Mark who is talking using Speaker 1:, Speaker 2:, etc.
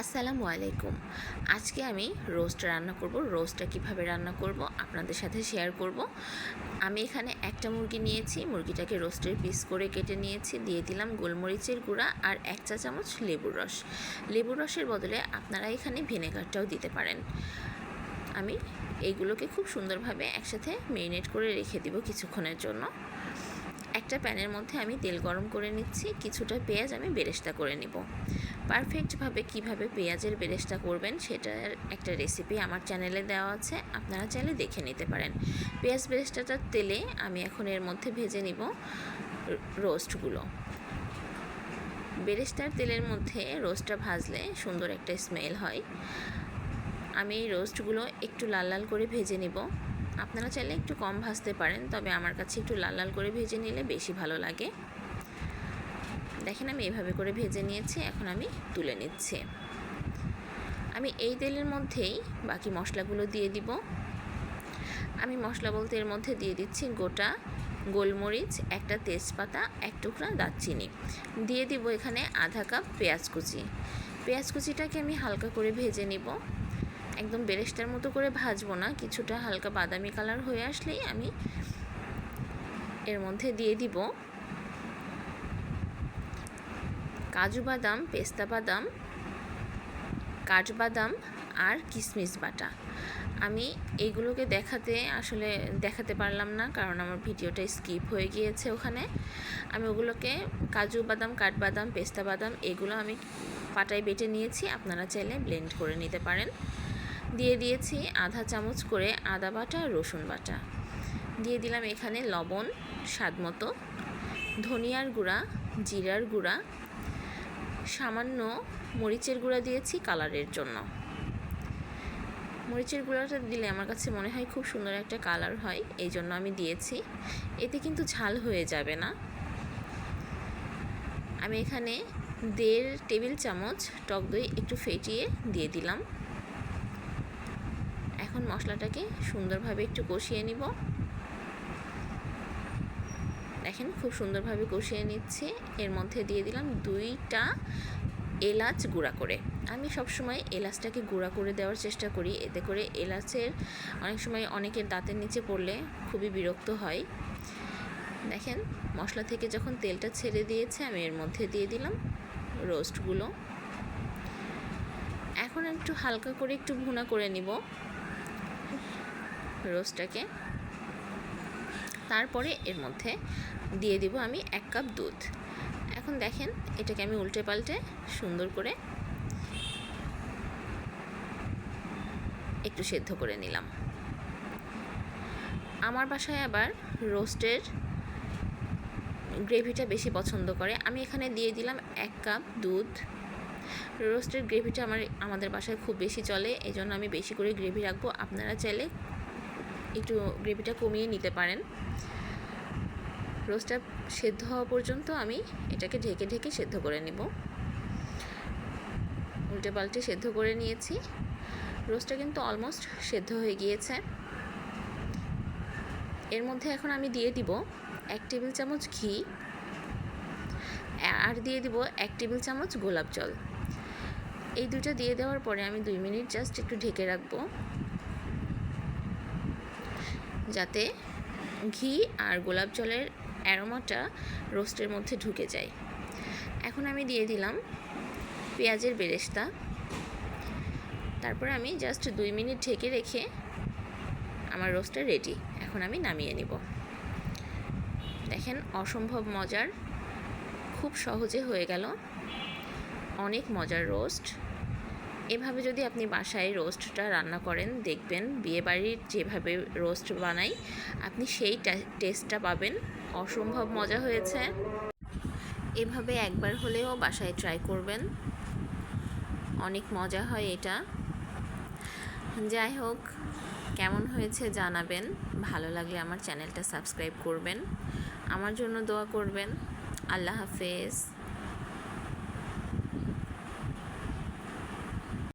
Speaker 1: আসসালামু আলাইকুম। আজকে আমি রোস্ট রান্না করব। রোস্টটা কীভাবে রান্না করব আপনাদের সাথে শেয়ার করব। আমি এখানে একটা মুরগি নিয়েছি। মুরগিটাকে রোস্টের পিস করে কেটে নিয়েছি। দিয়ে দিলাম গোলমরিচের গুঁড়া আর এক চা চামচ লেবুর রস। লেবুর রসের বদলে আপনারা এখানে ভিনেগারটাও দিতে পারেন। আমি এইগুলোকে খুব সুন্দরভাবে একসাথে মেরিনেট করে রেখে দিব কিছুক্ষণের জন্য। একটা প্যানের মধ্যে আমি তেল গরম করে নিচ্ছি, কিছুটা পেঁয়াজ আমি বেরেস্তা করে নিব। পারফেক্টভাবে কীভাবে পেঁয়াজের বেরেস্তা করবেন সেটার একটা রেসিপি আমার চ্যানেলে দেওয়া আছে, আপনারা চাইলে দেখে নিতে পারেন। পেঁয়াজ বেরেস্তাটার তেলে আমি এখন এর মধ্যে ভেজে নিব রোস্টগুলো। বেরেস্তার তেলের মধ্যে রোস্টটা ভাজলে সুন্দর একটা স্মেল হয়। আমি এই রোস্টগুলো একটু লাল লাল করে ভেজে নিব। আপনারা চাইলে একটু কম ভাজতে পারেন, তবে আমার কাছে একটু লাল লাল করে ভেজে নিলে বেশি ভালো লাগে। দেখেন আমি এভাবে করে ভেজে নিয়েছি, এখন আমি তুলে নিচ্ছি। আমি এই তেলের মধ্যেই বাকি মশলাগুলো দিয়ে দিব। আমি মশলা বলতে এর মধ্যে দিয়ে দিচ্ছি গোটা গোলমরিচ, একটা তেজপাতা, এক টুকরা দারচিনি। দিয়ে দিব এখানে আধা কাপ পেঁয়াজ কুচি। পেঁয়াজ কুচিটাকে আমি হালকা করে ভেজে নিব। একদম বেরেস্তার মতো করে ভাজবো না, কিছুটা হালকা বাদামি কালার হয়ে আসলেই আমি এর মধ্যে দিয়ে দিব কাজু বাদাম, পেস্তা বাদাম, কাঠবাদাম আর কিশমিশ বাটা। আমি এইগুলোকে দেখাতে আসলে দেখাতে পারলাম না, কারণ আমার ভিডিওটা স্কিপ হয়ে গিয়েছে ওখানে। আমি ওগুলোকে কাজু বাদাম, কাঠবাদাম, পেস্তা বাদাম এগুলো আমি পাটায় বেটে নিয়েছি, আপনারা চাইলে ব্লেন্ড করে নিতে পারেন। দিয়ে দিয়েছি আধা চামচ করে আদা বাটা, রসুন বাটা। দিয়ে দিলাম এখানে লবণ, স্বাদ মতো, ধনিয়ার গুঁড়া, জিরার গুঁড়া, সামান্য মরিচের গুঁড়া দিয়েছি কালারের জন্য। মরিচের গুঁড়াটা দিলে আমার কাছে মনে হয় খুব সুন্দর একটা কালার হয়, এই জন্য আমি দিয়েছি। এতে কিন্তু ঝাল হয়ে যাবে না। আমি এখানে দেড় টেবিল চামচ টক দই একটু ফেটিয়ে দিয়ে দিলাম। এখন মশলাটাকে সুন্দরভাবে একটু কষিয়ে নিব। দেখেন, খুব সুন্দরভাবে কষিয়ে নিচ্ছি। এর মধ্যে দিয়ে দিলাম দুইটা এলাচ গুঁড়া করে। আমি সবসময় এলাচটাকে গুঁড়া করে দেওয়ার চেষ্টা করি। এতে করে এলাচের অনেক সময় অনেকের দাঁতের নিচে পড়লে খুবই বিরক্ত হয়। দেখেন, মশলা থেকে যখন তেলটা ছেড়ে দিয়েছে, আমি এর মধ্যে দিয়ে দিলাম রোস্টগুলো। এখন একটু হালকা করে একটু ভুনা করে নিব। রোস্টটাকে। তারপরে এর মধ্যে দিয়ে দিব আমি এক কাপ দুধ। এখন দেখেন এটাকে আমি উল্টে পাল্টে সুন্দর করে একটু সেদ্ধ করে নিলাম। আমার বাসায় আবার রোস্টের গ্রেভিটা বেশি পছন্দ করে। আমি এখানে দিয়ে দিলাম এক কাপ দুধ। রোস্টের গ্রেভিটা আমার, আমাদের বাসায় খুব বেশি চলে এই আমি বেশি করে গ্রেভি রাখব। আপনারা চাইলে একটু গ্রেভিটা কমিয়ে নিতে পারেন। রোস্টটা সেদ্ধ হওয়া পর্যন্ত আমি এটাকে ঢেকে ঢেকে সেদ্ধ করে নেব। উল্টে পাল্টে সেদ্ধ করে নিয়েছি। রোস্টটা কিন্তু অলমোস্ট সেদ্ধ হয়ে গিয়েছে। এর মধ্যে এখন আমি দিয়ে দিব এক টেবিল চামচ ঘি। আর দিয়ে দিব এক টেবিল চামচ গোলাপ জল। এই দুটো দিয়ে দেওয়ার পরে আমি দুই মিনিট জাস্ট একটু ঢেকে রাখব। যাতে ঘি আর গোলাপ জলের অ্যারোমাটা রোস্টের মধ্যে ঢুকে যায়। এখন আমি দিয়ে দিলাম পেঁয়াজের বেরেস্তা। তারপর আমি জাস্ট দুই মিনিট ঢেকে রেখে আমার রোস্টটা রেডি এখন আমি নামিয়ে নিব। দেখেন অসম্ভব মজার, খুব সহজে হয়ে গেল। অনেক মজার রোস্ট। এভাবে যদি আপনি বাসায় রোস্টটা রান্না করেন, দেখবেন বিয়েবাড়ির যেভাবে রোস্ট বানাই, আপনি সেই টেস্টটা পাবেন। অসম্ভব মজা হয়েছে। এভাবে একবার হলেও বাসায় ট্রাই করবেন। অনেক মজা হয় এটা। যাই হোক কেমন হয়েছে জানাবেন। ভালো লাগলে আমার চ্যানেলটা সাবস্ক্রাইব করবেন। আমার জন্য দোয়া করবেন। আল্লাহ হাফেজ।